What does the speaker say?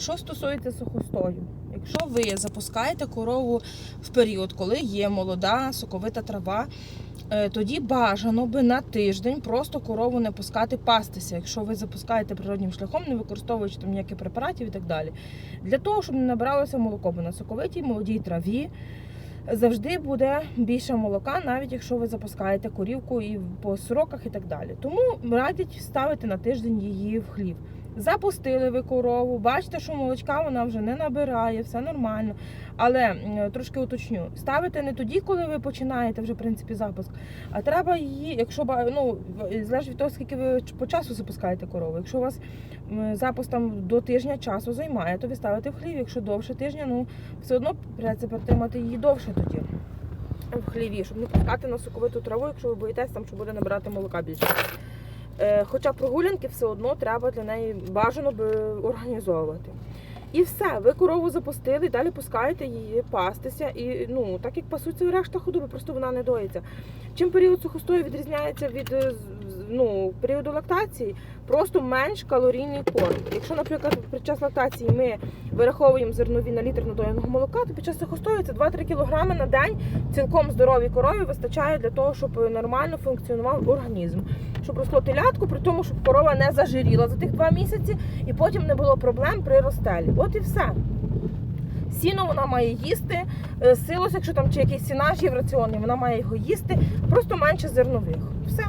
Що стосується сухостою, якщо ви запускаєте корову в період, коли є молода соковита трава, е, тоді бажано би на тиждень просто корову не пускати пастися, якщо ви запускаєте природнім шляхом, не використовуючи там ніяких препаратів і так далі. Для того, щоб не набиралося молоко, бо на соковитій молодій траві завжди буде більше молока, навіть якщо ви запускаєте корівку і по сроках і так далі. Тому радять ставити на тиждень її в хлів. Запустили ви корову, бачите, що молочка вона вже не набирає, все нормально. Але трошки уточню, ставити не тоді, коли ви починаєте вже в принципі запуск, а треба її, якщо ну залежить від того, скільки ви по часу запускаєте корову. Якщо у вас запуск там до тижня часу займає, то ви ставите в хлів. Якщо довше тижня, ну все одно придеться притримати її довше тоді в хліві, щоб не пускати на соковиту траву, якщо ви боїтесь, там, що буде набирати молока більше. Е, Хоча прогулянки все одно треба для неї бажано би організовувати. І все, ви корову запустили, далі пускаєте її пастися. І ну, так як пасуться решта худоби, просто вона не доїться. Чим період сухостою відрізняється від е, ну, періоду лактації, просто менш калорійний корм. Якщо, наприклад, під час лактації ми вираховуємо зернові на літр надоєного молока, то під час сухостою це 2-3 кг на день цілком здоровій корові вистачає для того, щоб нормально функціонував організм, щоб росло телятку, при тому, щоб корова не зажиріла за тих два місяці, і потім не було проблем при розстелі. От і все. Сіно вона має їсти, е, силос, якщо там чи якийсь сінаж є в раціоні, вона має його їсти, просто менше зернових. Все.